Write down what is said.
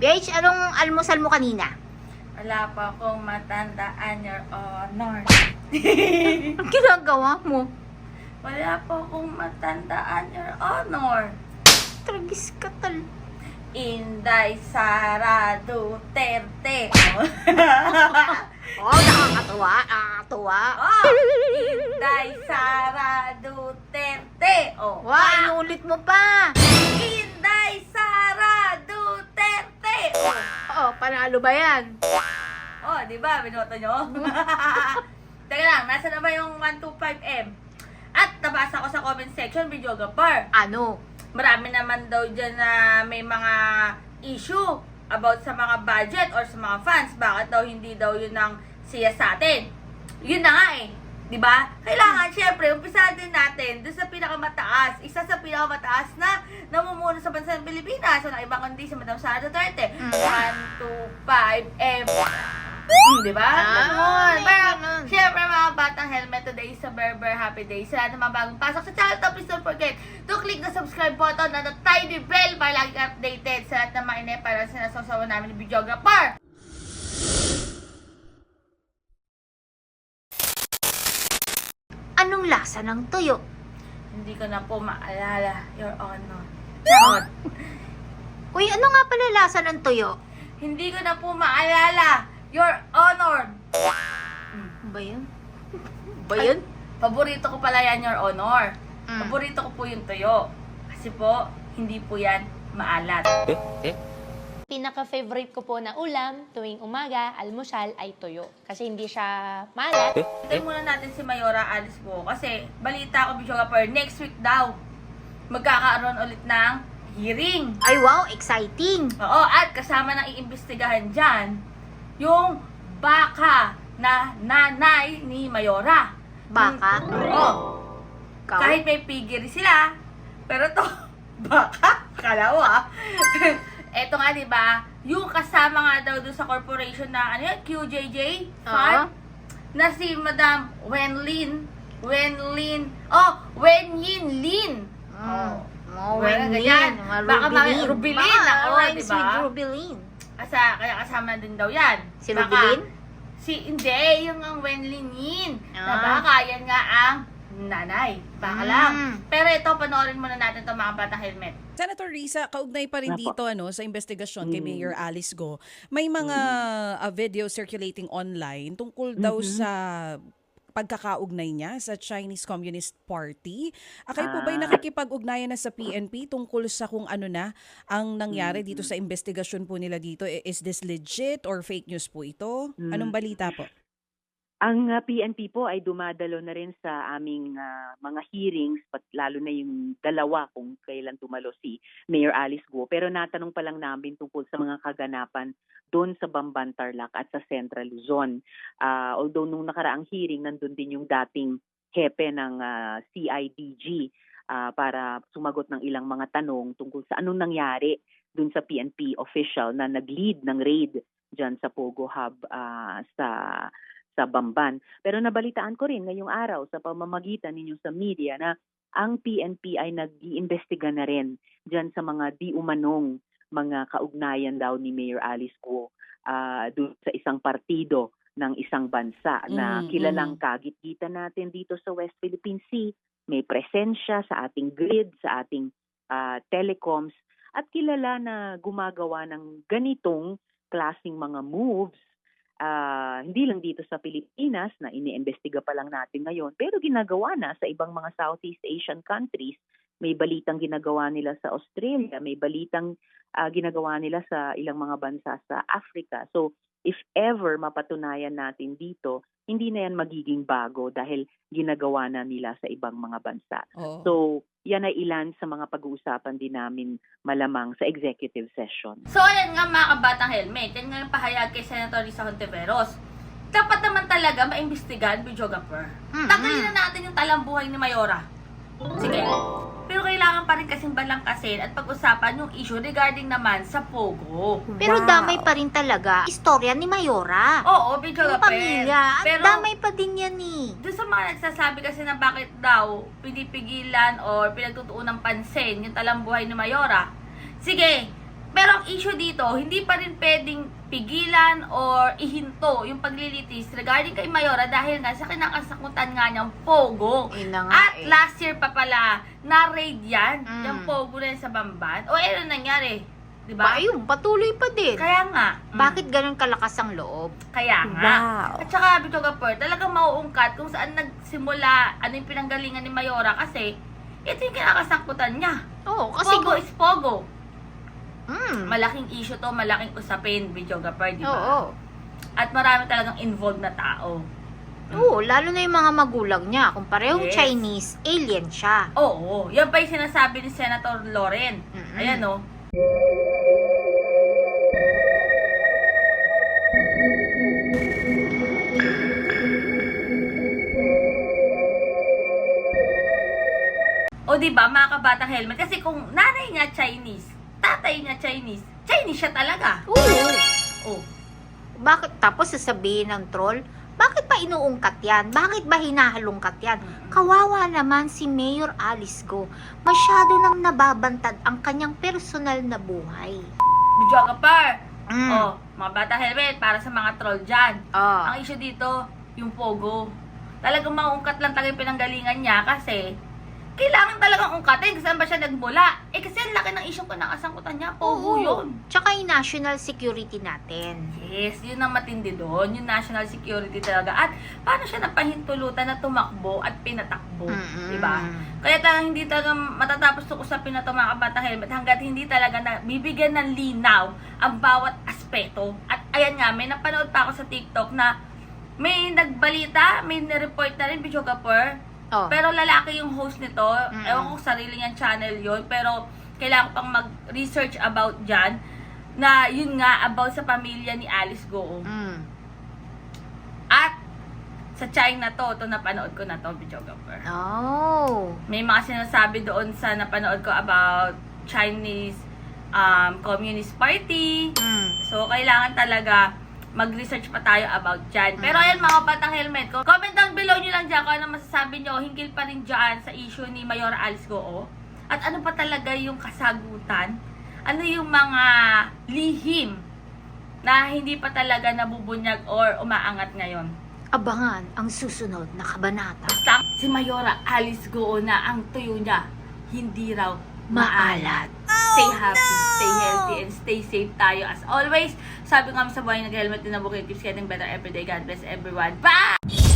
BH, anong almusal mo kanina? Wala pa akong matandaan, Your Honor. Ang ginagawa mo? Wala pa akong matandaan, Your Honor. Tragis ka tal. Inday Sara Duterte. Oh, nakakatuwa. Nakakatuwa. oh, Inday Sara Duterte. Oh, Wow, inulit mo pa. Inday panalo ba yan? oh di ba? Binoto nyo? Teka lang, nasa na ba yung 125M? At nabasa ko sa comment section, videographer. Ano? marami naman daw dyan na may mga issue about sa mga budget or sa mga fans. Bakit daw hindi daw yun ang siya sa atin? Yun na nga eh. 'Di ba? Kailangan, syempre, umpisahan din natin doon sa pinakamataas. Isa sa pinakamataas na namumuno sa bansa ng Pilipinas. So, na ibang kundi si Madam Sara Duterte. Mm. 1, 2, 5, M. Mm, di ba? Ah, Ganun. may Pero, ganun. syempre, mga batang helmet today sa Berber Happy Day. Sa lahat ng mga bagong pasok sa channel to, please don't forget to click the subscribe button and the tiny bell para lagi updated sa lahat ng mga ine para sinasasawa namin ni videographer. Anong lasa ng tuyo? Hindi ko na po maalala, Your Honor. Charot. Uy, ano nga pala lasa ng tuyo? Hindi ko na po maalala, Your Honor. Ano ba yun? Ba yun? Paborito ko pala yan, Your Honor. Mm. Paborito ko po yung tuyo. Kasi po, hindi po yan maalat. Pinaka-favorite ko po na ulam tuwing umaga, almusal, ay tuyo. Kasi hindi siya malat. Tayo muna natin si Mayora Alice po. Kasi balita ko, videographer, next week daw, magkakaroon ulit ng hearing. Ay, wow, exciting. Oo, at kasama ng iimbestigahan dyan, yung baka na nanay ni Mayora. Baka? Oo. Ikaw? Kahit may pigiri sila, pero to, baka, kalawa. Eto nga, di ba? Yung kasama nga daw doon sa corporation na, ano yun, QJJ Farm, na si Madam Wenlin, Wenlin, oh, Wenyin Lin. Mm. Oh. Oh, Wala, ganyan. Mga Baka mga Rubilin. Rubilin, Baka, ako, rhymes diba? with Rubilin. Kasa, kaya kasama din daw yan. Si Baka- Rubilin? Si, hindi, yung ang Wenlin Yin. Na Ah. baka yan nga ang nanay. Baka Mm. lang. Pero ito, panoorin muna natin itong mga batang helmet. Senator Risa, kaugnay pa rin dito ano sa investigasyon kay Mm. Mayor Alice Go. May mga uh, video circulating online tungkol daw Mhm. sa pagkakaugnay niya sa Chinese Communist Party. Ah, kayo po ba'y Ah. nakikipag-ugnayan na sa PNP tungkol sa kung ano na ang nangyari dito Mm-hmm. sa investigasyon po nila dito? Is this legit or fake news po ito? Anong Mm. balita po? Ang uh, PNP po ay dumadalo na rin sa aming ah, mga hearings, pat, lalo na yung dalawa kung kailan tumalo si Mayor Alice Guo. Pero natanong pa lang namin tungkol sa mga kaganapan doon sa Bamban Tarlac at sa Central Luzon. Ah, although nung nakaraang hearing, nandun din yung dating hepe ng ah, CIDG ah, para sumagot ng ilang mga tanong tungkol sa anong nangyari doon sa PNP official na nag-lead ng raid dyan sa Pogo Hub ah, sa sa Bamban. Pero nabalitaan ko rin ngayong araw sa pamamagitan ninyo sa media na ang PNP ay nag-iimbestiga na rin dyan sa mga di umanong mga kaugnayan daw ni Mayor Alice Guo ah, doon sa isang partido ng isang bansa na Mm, kilalang mm. kagit-gitan natin dito sa West Philippine Sea. May presensya sa ating grid, sa ating ah, telecoms at kilala na gumagawa ng ganitong klasing mga moves ah, hindi lang dito sa Pilipinas na iniimbestiga pa lang natin ngayon, pero ginagawa na sa ibang mga Southeast Asian countries. May balitang ginagawa nila sa Australia, may balitang ah, ginagawa nila sa ilang mga bansa sa Africa. So, if ever mapatunayan natin dito, hindi na yan magiging bago dahil ginagawa na nila sa ibang mga bansa. Oo. So, yan ay ilan sa mga pag-uusapan din namin malamang sa executive session. So, ayan nga mga kabatang helmet. Yan nga yung pahayag kay Senator Risa Hontiveros. Dapat naman talaga maimbestigahan, videographer. Mm-mm. Tanggalin na natin yung talambuhay ni Mayora. Sige. Pero kailangan pa rin kasing balangkasin at pag-usapan yung issue regarding naman sa Pogo. Pero Wow. damay pa rin talaga istorya ni Mayora. Oo, Yung videographer. pamilya. Ang Pero, damay pa din yan eh. doon sa mga nagsasabi kasi na bakit daw pinipigilan or pinagtutuon ng pansin yung talambuhay ni Mayora. Sige, Pero ang issue dito, hindi pa rin pwedeng pigilan or ihinto yung paglilitis regarding kay Mayora dahil nga sa kinakasakutan nga niyang Pogo. Nga At eh. last year pa pala, na-raid yan, Mm. yung Pogo na yan sa Bamban. O ano nangyari? Di Ba, ba? ayun, patuloy pa din. Kaya nga. mm, Bakit ganun kalakas ang loob? Kaya nga. Wow. At saka, Bito Gapur, talagang mauungkat kung saan nagsimula, ano yung pinanggalingan ni Mayora kasi ito yung kinakasangkutan niya. Oo, kasi Pogo is Pogo. Mm. Malaking issue to, malaking usapin, Bito Gapur, di ba? Oo. At marami talagang involved na tao. Oo, lalo na yung mga magulang niya. Kung parehong Yes. Chinese, alien siya. Oo, yan pa yung sinasabi ni Senator Loren. Mm-mm. Ayan, oh. O di ba mga kabatang helmet kasi kung nanay niya Chinese, tatay niya Chinese, Chinese siya talaga. Oo. Oh. Bakit tapos sasabihin ng troll, bakit pa inuungkat yan? Bakit ba hinahalungkat yan? Kawawa naman si Mayor Alice Go. Masyado nang nababantad ang kanyang personal na buhay. Bidyo ka par. Mm. Oh, mga bata helmet para sa mga troll dyan. Ah. Ang issue dito, yung pogo. Talagang maungkat lang talaga yung pinanggalingan niya kasi kailangan talagang ungkatin kung saan ba siya nagmula. Eh kasi ang laki ng issue ko nakasangkutan niya, pogo Oo. yun. Tsaka yung national security natin. Yes, yun ang matindi doon, yung national security talaga. At paano siya napahintulutan na tumakbo at pinatakbo, Mm-mm. di ba? Kaya talagang hindi talaga matatapos itong usapin na ito mga helmet hanggat hindi talaga na bibigyan ng linaw ang bawat aspeto. At ayan nga, may napanood pa ako sa TikTok na may nagbalita, may nireport na rin, Bicho Gapur, Oh. pero lalaki yung host nito. Mm-mm. Ewan ko sarili niyang channel yon Pero kailangan pang mag-research about dyan. Na yun nga, about sa pamilya ni Alice Goo. Mm. At sa China to, ito napanood ko na to, videographer. Oh. May mga sinasabi doon sa napanood ko about Chinese um, Communist Party. Mm. So, kailangan talaga mag-research pa tayo about dyan. Pero Mm. ayan mga batang helmet ko. Comment down below nyo lang dyan kung ano masasabi nyo. Hinggil pa rin dyan sa issue ni Mayor Alice Goo. At ano pa talaga yung kasagutan? Ano yung mga lihim na hindi pa talaga nabubunyag or umaangat ngayon? Abangan ang susunod na kabanata. Basta si Mayora Alice Goo na ang tuyo niya, hindi raw maalat. Stay happy, stay healthy, and stay safe tayo as always. Sabi nga sa buhay nag-helmet din na bukid, keeps getting better every day. God bless everyone. Bye!